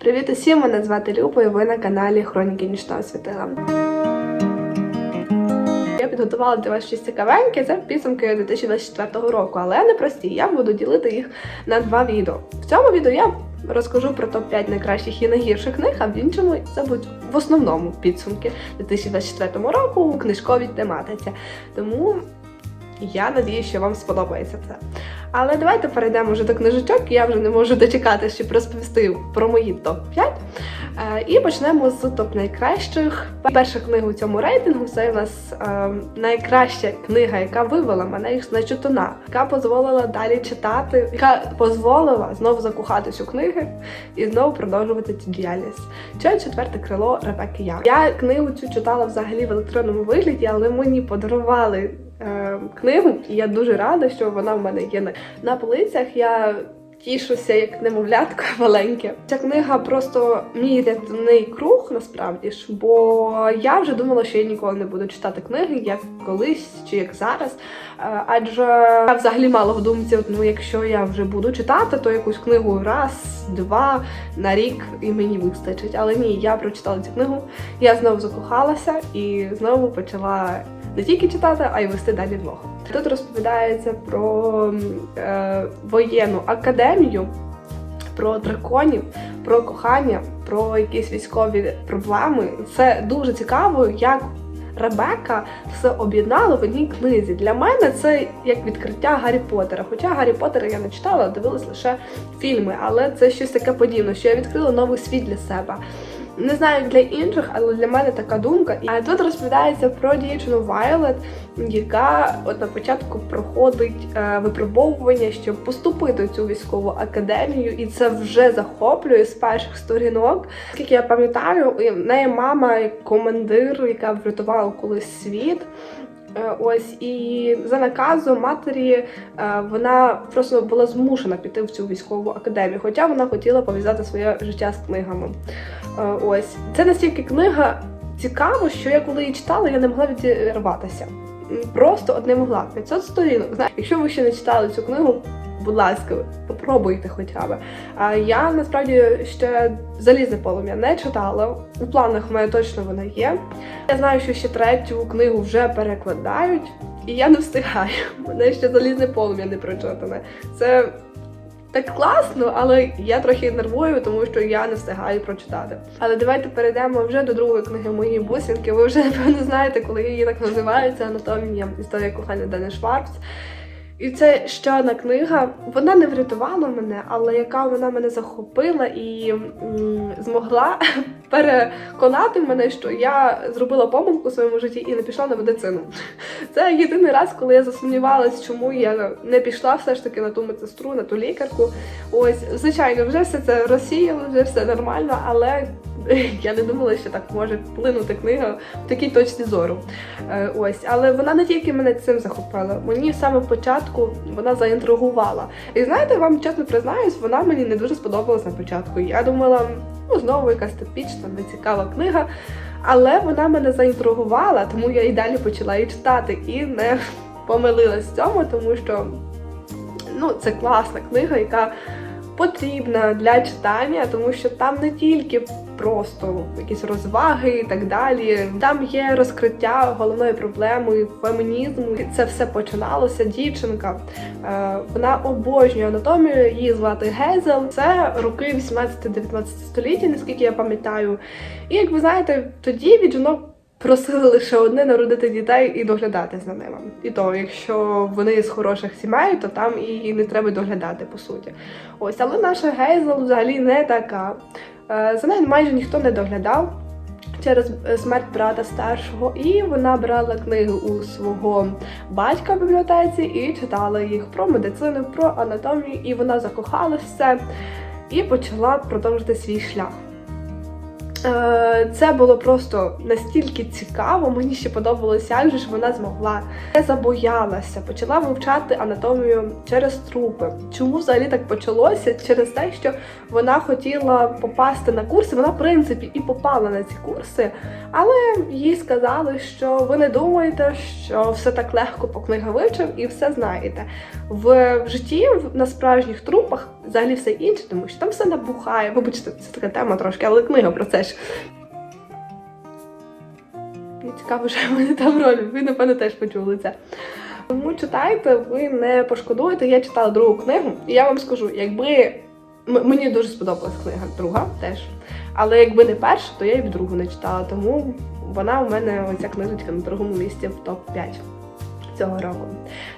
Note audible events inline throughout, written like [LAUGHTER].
Привіт усім! Мене звати Люба і ви на каналі Хроніки Нічного Світила. Я підготувала для вас щось цікавеньке. Це підсумки 2024 року, але не прості. Я буду ділити їх на два відео. В цьому відео я розкажу про топ-5 найкращих і найгірших книг, а в іншому це будуть в основному підсумки 2024 року у книжковій тематиці. Тому я надію, що вам сподобається це. Але давайте перейдемо вже до книжечок. Я вже не можу дочекатися, щоб розповісти про мої топ-5. Е, І почнемо з топ найкращих. Перша книга у цьому рейтингу це у нас е, найкраща книга, яка вивела мене із нечитана, яка дозволила далі читати, яка дозволила знову закохатись у книги і знову продовжувати цю діяльність. Це четверте крило Ребекки Яр. Я книгу цю читала взагалі в електронному вигляді, але мені подарували книгу, і я дуже рада, що вона в мене є на, полицях. Я тішуся як немовлятко [LAUGHS] маленьке. Ця книга просто мій рятівний круг, насправді ж, бо я вже думала, що я ніколи не буду читати книги, як колись чи як зараз. Е, Адже я взагалі мало в думці, ну якщо я вже буду читати, то якусь книгу раз, два на рік і мені вистачить. Але ні, я прочитала цю книгу, я знову закохалася і знову почала не тільки читати, а й вести далі влог. Тут розповідається про е, воєнну академію, про драконів, про кохання, про якісь військові проблеми. Це дуже цікаво, як Ребека все об'єднала в одній книзі. Для мене це як відкриття Гаррі Поттера. Хоча Гаррі Поттера я не читала, дивилась лише фільми, але це щось таке подібне, що я відкрила новий світ для себе. Не знаю як для інших, але для мене така думка. А тут розповідається про дівчину Вайолет, яка от на початку проходить е, випробовування, щоб поступити в цю військову академію, і це вже захоплює з перших сторінок. Скільки я пам'ятаю, в неї мама командир, яка врятувала колись світ. Е, Ось і за наказом матері е, вона просто була змушена піти в цю військову академію, хоча вона хотіла пов'язати своє життя з книгами. Е, Ось це настільки книга цікава, що я коли її читала, я не могла відірватися. Просто не могла. 500 сторінок. Знаєте, якщо ви ще не читали цю книгу, будь ласка, попробуйте хоча б. А я насправді ще залізне полум'я не читала. У планах в мене точно вона є. Я знаю, що ще третю книгу вже перекладають, і я не встигаю. [LAUGHS] Мене ще залізне полум'я не прочитане. Це так класно, але я трохи нервую, тому що я не встигаю прочитати. Але давайте перейдемо вже до другої книги моєї бусинки. Ви вже [LAUGHS] напевно знаєте, коли її так називається. Анатомія історія кохання Дани Шварц. І це ще одна книга. Вона не врятувала мене, але яка вона мене захопила і м, змогла [LAUGHS] переконати мене, що я зробила помилку у своєму житті і не пішла на медицину. [LAUGHS] Це єдиний раз, коли я засумнівалась, чому я не пішла все ж таки на ту медсестру, на ту лікарку. Ось, звичайно, вже все це розсіяло, вже все нормально, але [LAUGHS] я не думала, що так може вплинути книга в такій точці зору. Е, Ось, але вона не тільки мене цим захопила, мені саме в початку вона заінтригувала. І знаєте, вам чесно признаюсь, вона мені не дуже сподобалась на початку. Я думала, ну знову якась типічна, нецікава книга. Але вона мене заінтригувала, тому я і далі почала її читати і не [LAUGHS] помилилась в цьому, тому що ну, це класна книга, яка потрібна для читання, тому що там не тільки просто якісь розваги і так далі. Там є розкриття головної проблеми фемінізму. Це все починалося. Дівчинка е, вона обожнює анатомію. Її звати Гейзел. Це роки 18-19 століття, наскільки я пам'ятаю. І як ви знаєте, тоді від жінок. Просили лише одне народити дітей і доглядати за ними. І то, якщо вони з хороших сімей, то там і не треба доглядати по суті. Ось, але наша Гейзел взагалі не така. Е, За нею майже ніхто не доглядав через е, смерть брата старшого, і вона брала книги у свого батька в бібліотеці і читала їх про медицину, про анатомію, і вона закохалася і почала продовжити свій шлях. Е, Це було просто настільки цікаво. Мені ще подобалося, як же ж вона змогла не забоялася, почала вивчати анатомію через трупи. Чому взагалі так почалося? Через те, що вона хотіла попасти на курси. Вона, в принципі, і попала на ці курси, але їй сказали, що ви не думаєте, що все так легко по книгам вивчив і все знаєте. В, житті на справжніх трупах взагалі все інше, тому що там все набухає. Вибачте, це така тема трошки, але книга про це ж. Мені цікаво, що в мене там роль. Ви, напевно, теж почули це. Тому читайте, ви не пошкодуєте. Я читала другу книгу, і я вам скажу, якби мені дуже сподобалась книга, друга теж. Але якби не перша, то я і другу не читала. Тому вона у мене оця книжечка на другому місці в топ 5 цього року.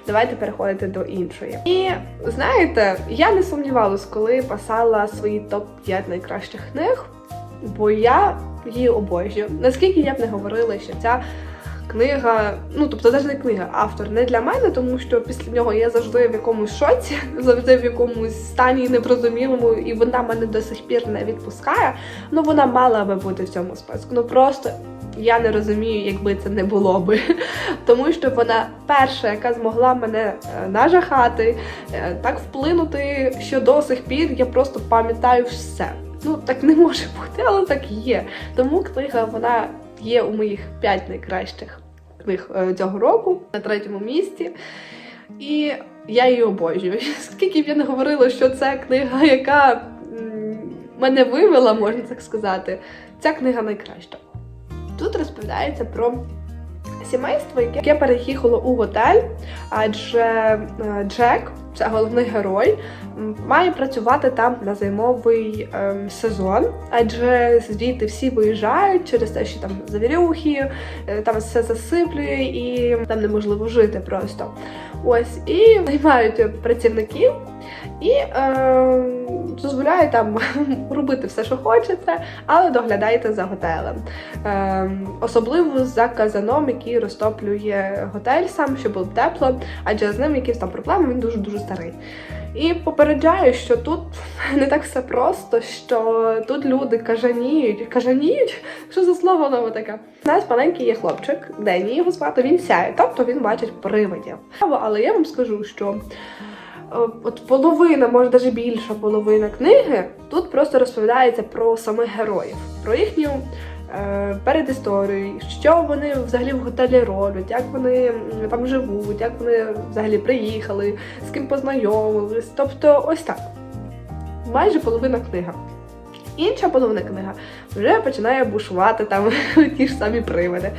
Давайте переходити до іншої. І знаєте, я не сумнівалась, коли писала свої топ 5 найкращих книг, бо я її обожнюю. Наскільки я б не говорила, що ця книга, ну тобто навіть не книга, автор не для мене, тому що після нього я завжди в якомусь шоці, [LAUGHS] завжди в якомусь стані незрозумілому, і вона мене до сих пір не відпускає. Ну вона мала би бути в цьому списку. Ну просто я не розумію, якби це не було би. [LAUGHS] Тому що вона перша, яка змогла мене е, нажахати, е, так вплинути, що до сих пір я просто пам'ятаю все. Ну так не може [LAUGHS] бути, але так є. Тому книга вона є у моїх п'ять найкращих книг е, цього року на третьому місці. І я її обожнюю. [LAUGHS] Скільки б я не говорила, що це книга, яка мене вивела, можна так сказати, ця книга найкраща. Тут розповідається про сімейство, яке переїхало у готель, адже е, Джек, це головний герой, має працювати там на зимовий ем, сезон, адже звідти всі виїжджають через те, що там завірюхи, е, там все засиплює і там неможливо жити просто. Ось і [LAUGHS] наймають працівників і е, дозволяють там [LAUGHS] робити все, що хочете, але доглядайте за готелем. Е, особливо за казаном, який розтоплює готель сам, щоб було тепло, адже з ним якісь там проблеми, він дуже дуже старий. І попереджаю, що тут [LAUGHS] не так все просто, що тут люди кажаніють. Кажаніють? Що за слово воно таке? У нас маленький є хлопчик, Дені його звати, він сяє, тобто він бачить привидів. Але я вам скажу, що от половина, може навіть більша половина книги, тут просто розповідається про самих героїв, про їхню е, передісторію, що вони взагалі в готелі роблять, як вони там живуть, як вони взагалі приїхали, з ким познайомились. Тобто, ось так. Майже половина книга. Інша половина книга вже починає бушувати там [LAUGHS] ті ж самі привиди.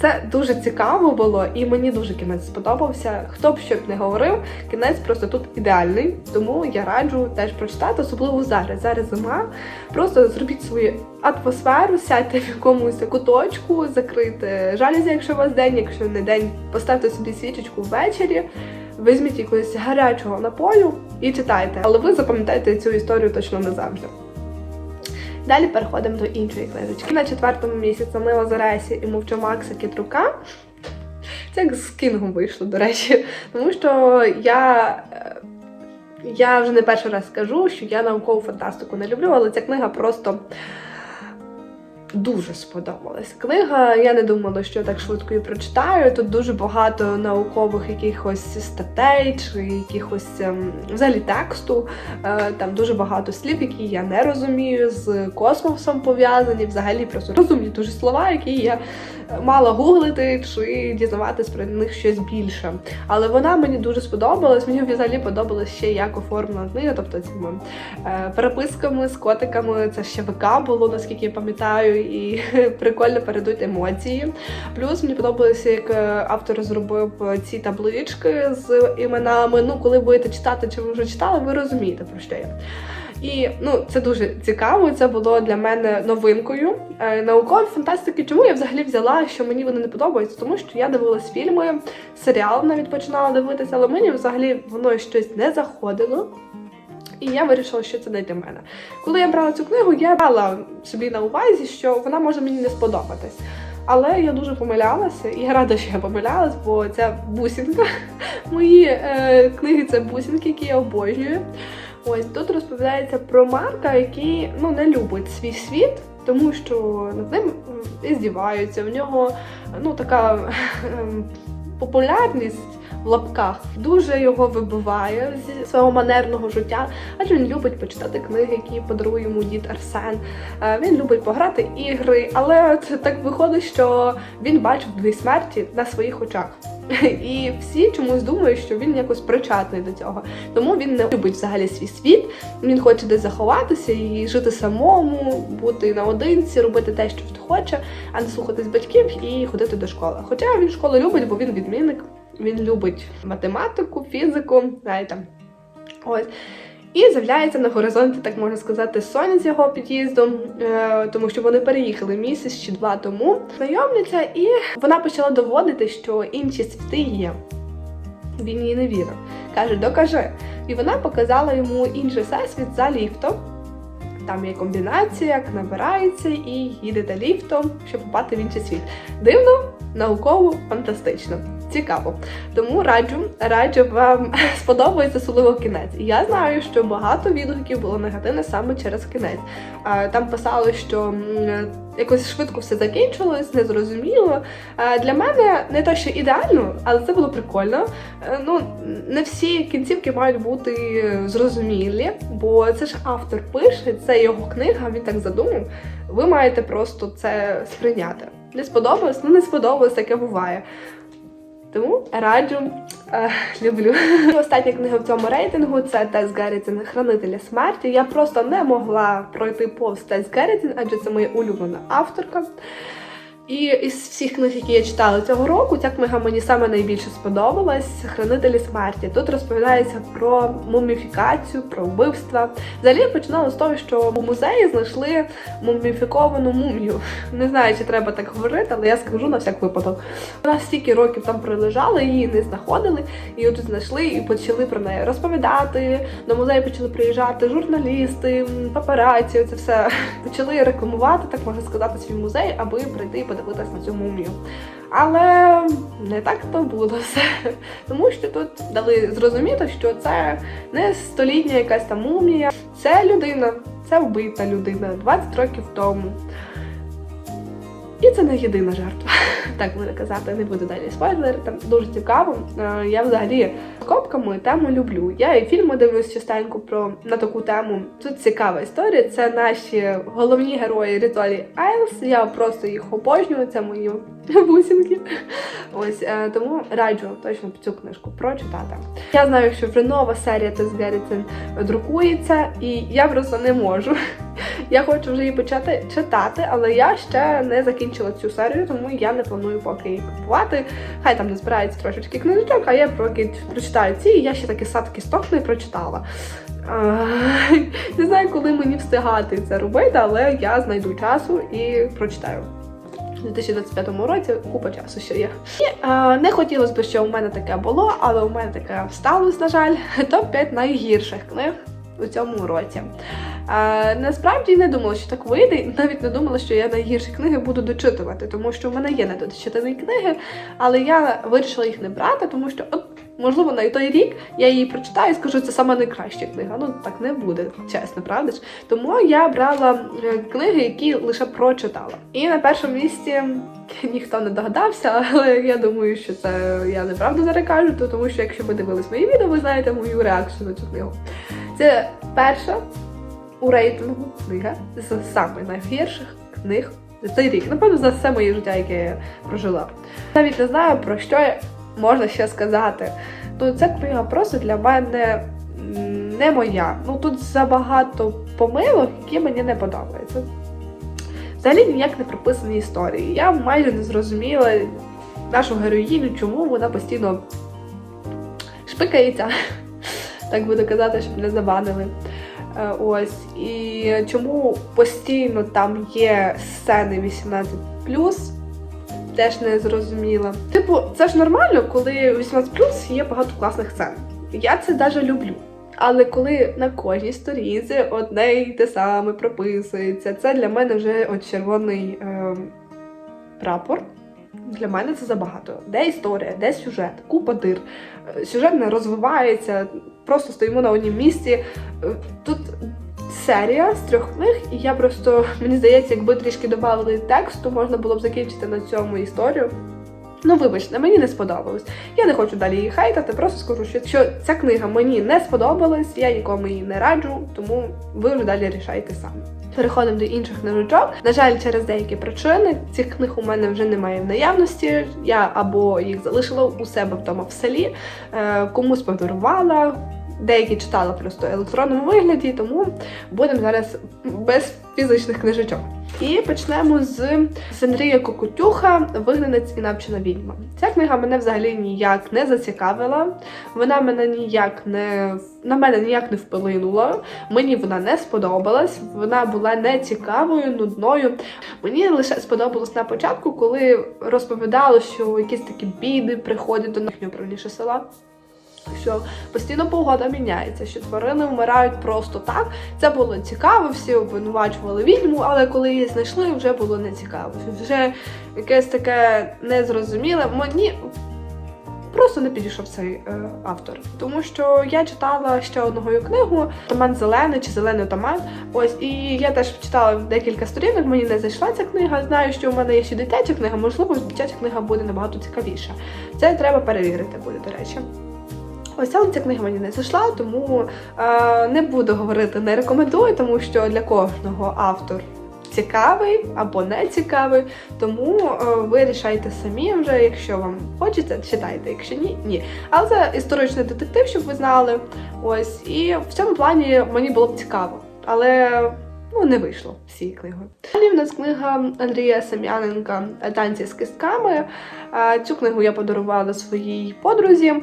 Це дуже цікаво було, і мені дуже кінець сподобався. Хто б що б не говорив, кінець просто тут ідеальний. Тому я раджу теж прочитати, особливо зараз. Зараз зима. Просто зробіть свою атмосферу, сядьте в якомусь куточку, закрити жалюзі, якщо у вас день, якщо не день, поставте собі свічечку ввечері. Візьміть якогось гарячого напою і читайте. Але ви запам'ятаєте цю історію точно назавжди. Далі переходимо до іншої книжечки. На четвертому місяці Мила Заресі і мовчу Макса Кітрука. Це як з Кінгом вийшло, до речі. Тому що я, е, я вже не перший раз скажу, що я наукову фантастику не люблю, але ця книга просто дуже сподобалась. Книга, я не думала, що я так швидко її прочитаю. Тут дуже багато наукових якихось статей чи якихось ем, взагалі тексту. Е, Там дуже багато слів, які я не розумію, з космосом пов'язані. Взагалі просто розумні дуже слова, які я мала гуглити чи дізнаватись про них щось більше. Але вона мені дуже сподобалась. Мені взагалі подобалось ще як оформлена книга, тобто цими е, переписками з котиками. Це ще ВК було, наскільки я пам'ятаю, і [LAUGHS] прикольно передають емоції. Плюс мені подобалося, як е, автор зробив ці таблички з іменами. Ну, коли будете читати, чи ви вже читали, ви розумієте про що я. І ну це дуже цікаво. Це було для мене новинкою. Е, наукові фантастики. Чому я взагалі взяла, що мені вони не подобаються? Тому що я дивилась фільми, серіал навіть починала дивитися, але мені взагалі воно щось не заходило. І я вирішила, що це не для мене. Коли я брала цю книгу, я брала собі на увазі, що вона може мені не сподобатись. Але я дуже помилялася, і я рада, що я помилялась, бо це бусинка. [LAUGHS] Мої е, книги це бусинки, які я обожнюю. Ось тут розповідається про Марка, який ну не любить свій світ, тому що над ним і здіваються. В нього ну така [LAUGHS] ем, популярність в лапках дуже його вибиває зі свого манерного життя, адже він любить почитати книги, які подарує йому дід Арсен. Е, Він любить пограти ігри, але це так виходить, що він бачив дві смерті на своїх очах. [LAUGHS] І всі чомусь думають, що він якось причетний до цього. Тому він не любить взагалі свій світ. Він хоче десь заховатися і жити самому, бути наодинці, робити те, що хоче, а не слухатись батьків і ходити до школи. Хоча він школу любить, бо він відмінник, він любить математику, фізику, знаєте. Ось. І з'являється на горизонті, так можна сказати, Соня з його під'їздом, е, тому що вони переїхали місяць чи два тому, знайомляться, і вона почала доводити, що інші світи є. Він їй не вірив. Каже, докажи. І вона показала йому інший всесвіт за ліфтом. Там є комбінація, як набирається і їдете ліфтом, щоб попати в інший світ. Дивно, науково, фантастично. Цікаво. Тому раджу, раджу вам [LAUGHS] сподобається особливо кінець. Я знаю, що багато відгуків було негативне саме через кінець. Там писали, що якось швидко все закінчилось, незрозуміло. Для мене не то, що ідеально, але це було прикольно. Е, Ну, не всі кінцівки мають бути зрозумілі, бо це ж автор пише, це його книга, він так задумав. Ви маєте просто це сприйняти. Не сподобалось? Ну не сподобалось, таке буває. Тому раджу, е, люблю. [LAUGHS] Остання книга в цьому рейтингу це Тес Геррітін Хранителя смерті. Я просто не могла пройти повз Тес Геррітін, адже це моя улюблена авторка. І із всіх книг, які я читала цього року, ця книга мені саме найбільше сподобалась Хранителі смерті. Тут розповідається про муміфікацію, про вбивства. Взагалі починала з того, що у музеї знайшли муміфіковану мумію. Не знаю, чи треба так говорити, але я скажу на всяк випадок. Вона стільки років там пролежала, її не знаходили, і от знайшли і почали про неї розповідати. До музею почали приїжджати журналісти, папараці, це все почали рекламувати, так можна сказати, свій музей, аби прийти і подивитись на цьому мумію. Але не так то було все. [LAUGHS] Тому що тут дали зрозуміти, що це не столітня якась там мумія, це людина, це вбита людина 20 років тому. І це не єдина жертва. [LAUGHS] Так буде казати, не буду далі спойлери. Там дуже цікаво. Е, Я взагалі копками тему люблю. Я і фільми дивлюсь частенько про на таку тему. Тут цікава історія. Це наші головні герої Рітолі Айлс. Я просто їх обожнюю. Це мої [LAUGHS] бусинки. Ось е, тому раджу точно цю книжку прочитати. Я знаю, що вже нова серія Тес Геррітсен друкується, і я просто не можу. Я хочу вже її почати читати, але я ще не закінчила цю серію, тому я не планую поки її купувати. Хай там не збирається трошечки книжечок, а я поки прочитаю ці, і я ще такі садки сток не прочитала. Не знаю, коли мені встигати це робити, але я знайду часу і прочитаю. У 2025 році купа часу ще є. І е, не хотілося б, щоб у мене таке було, але у мене таке сталося, на жаль, топ-5 найгірших книг у цьому році. Е, насправді не думала, що так вийде, навіть не думала, що я найгірші книги буду дочитувати, тому що в мене є недочитані книги, але я вирішила їх не брати, тому що от. Можливо, на той рік я її прочитаю і скажу, це сама найкраща книга. Ну так не буде, чесно, правда ж? Тому я брала е, книги, які лише прочитала. І на першому місці ніхто не догадався, але я думаю, що це я неправду зараз кажу, тому що якщо ви дивились мої відео, ви знаєте мою реакцію на цю книгу. Це перша у рейтингу книга з самих найгірших книг за цей рік. Напевно, за все моє життя, яке я прожила. Навіть не знаю про що можна ще сказати. Ну, ця книга просто для мене не моя. Ну тут забагато помилок, які мені не подобаються. Взагалі ніяк не прописані історії. Я майже не зрозуміла нашу героїню, чому вона постійно шпикається. Так буду казати, щоб не забанили. Е, Ось. І чому постійно там є сцени 18 теж не зрозуміла. Типу, це ж нормально, коли 18 є багато класних сцен. Я це навіть люблю. Але коли на кожній сторінці одне й те саме прописується, це для мене вже от червоний е, прапор. Для мене це забагато. Де історія, де сюжет, купа дир. Е, Сюжет не розвивається, просто стоїмо на однім місці. Е, Тут серія з трьох книг, і я просто, мені здається, якби трішки додали тексту, можна було б закінчити на цьому історію. Ну, вибачте, мені не сподобалось. Я не хочу далі її хейтати, просто скажу, що, ця книга мені не сподобалась, я нікому її не раджу, тому ви вже далі рішайте самі. Переходимо до інших книжечок. На жаль, через деякі причини цих книг у мене вже немає в наявності. Я або їх залишила у себе вдома в селі, е, комусь подарувала. Деякі читала просто в електронному вигляді, тому будемо зараз без фізичних книжечок. І почнемо з, Андрія Кокотюха Вигнанець і навчена відьма. Ця книга мене взагалі ніяк не зацікавила. Вона мене ніяк не на мене ніяк не вплинула. Мені вона не сподобалась. Вона була не цікавою, нудною. Мені лише сподобалось на початку, коли розповідало, що якісь такі біди приходять до їхнього правніше села. Що постійно погода міняється, що тварини вмирають просто так. Це було цікаво, всі обвинувачували відьму, але коли її знайшли, вже було не цікаво. Вже якесь таке незрозуміле. Мені просто не підійшов цей е, автор. Тому що я читала ще одного книгу Томан зелений чи зелений томан. Ось і я теж читала декілька сторінок, мені не зайшла ця книга. Знаю, що у мене є ще дитяча книга, можливо, дитяча книга буде набагато цікавіша. Це треба перевірити буде, до речі. Ось але ця книга мені не зайшла, тому е, не буду говорити, не рекомендую, тому що для кожного автор цікавий або не цікавий. Тому е, ви рішайте самі вже, якщо вам хочеться, читайте, якщо ні, ні. Але це історичний детектив, щоб ви знали. Ось і в цьому плані мені було б цікаво, але ну не вийшло з цією книгою. Далі в нас книга Андрія Сем'яненка Танці з кистками. Е, Цю книгу я подарувала своїй подрузі.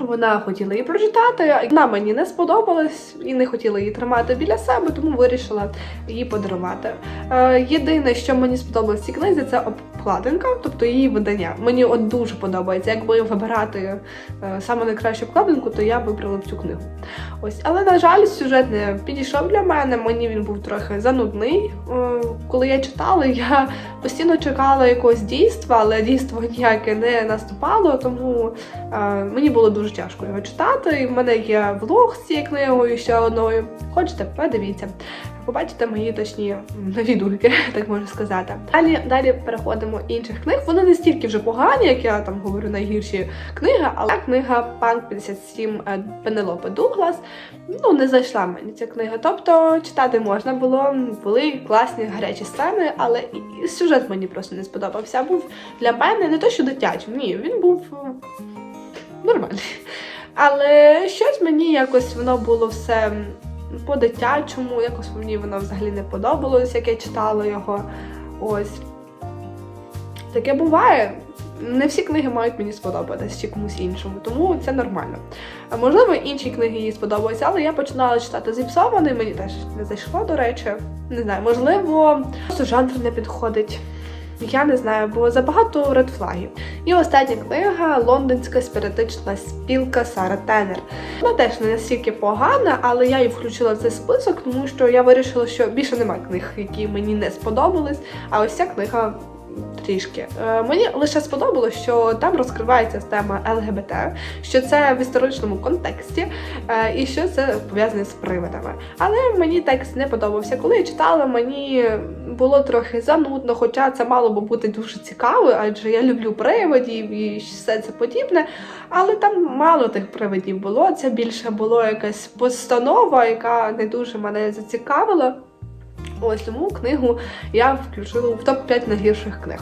Вона хотіла її прочитати, вона мені не сподобалась і не хотіла її тримати біля себе, тому вирішила її подарувати. Е, єдине, що мені сподобалось в цій книзі, це обкладинка, тобто її видання. Мені от дуже подобається. Якби вибирати е, саме найкращу обкладинку, то я вибрала цю книгу. Ось, але на жаль, сюжет не підійшов для мене. Мені він був трохи занудний. Е, коли я читала, я постійно чекала якогось дійства, але дійство ніяке не наступало, тому е, мені було дуже тяжко його читати. І в мене є влог з цією книгою ще одною. Хочете, подивіться. Побачите мої точні [LAUGHS] відгуки, так можна сказати. Далі, далі переходимо інших книг. Вони не стільки вже погані, як я там говорю, найгірші книги, але книга Панк 57 е, Пенелопи Дуглас ну не зайшла мені ця книга. Тобто читати можна було, були класні гарячі сцени, але і сюжет мені просто не сподобався. Був для мене не то, що дитячим, ні, він був е, нормальний. Але щось мені якось воно було все по-дитячому, якось мені воно взагалі не подобалось, як я читала його. Ось. Таке буває. Не всі книги мають мені сподобатись чи комусь іншому, тому це нормально. Можливо, інші книги їй сподобаються, але я починала читати зіпсований, мені теж не зайшло, до речі. Не знаю, можливо, просто жанр не підходить. Я не знаю, бо забагато редфлагів. І остання книга Лондонська спіритична спілка Сара Теннер. Вона теж не настільки погана, але я її включила в цей список, тому що я вирішила, що більше немає книг, які мені не сподобались. А ось ця книга трішки. Е, мені лише сподобалось, що там розкривається тема ЛГБТ, що це в історичному контексті, е, і що це пов'язане з привидами. Але мені текст не подобався. Коли я читала, мені було трохи занудно, хоча це мало би бути дуже цікаво, адже я люблю привидів і все це подібне. Але там мало тих привидів було. Це більше було якась постанова, яка не дуже мене зацікавила. Ось тому книгу я включила в топ-5 найгірших книг.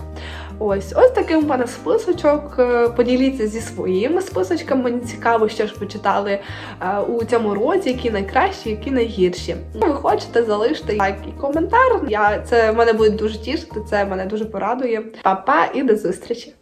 Ось, ось такий у мене списочок. Е, Поділіться зі своїми списочками. Мені цікаво, що ж ви читали е, у цьому році, які найкращі, які найгірші. Якщо ви хочете, залиште лайк і коментар. Я це мене буде дуже тішити, це мене дуже порадує. Па-па і до зустрічі!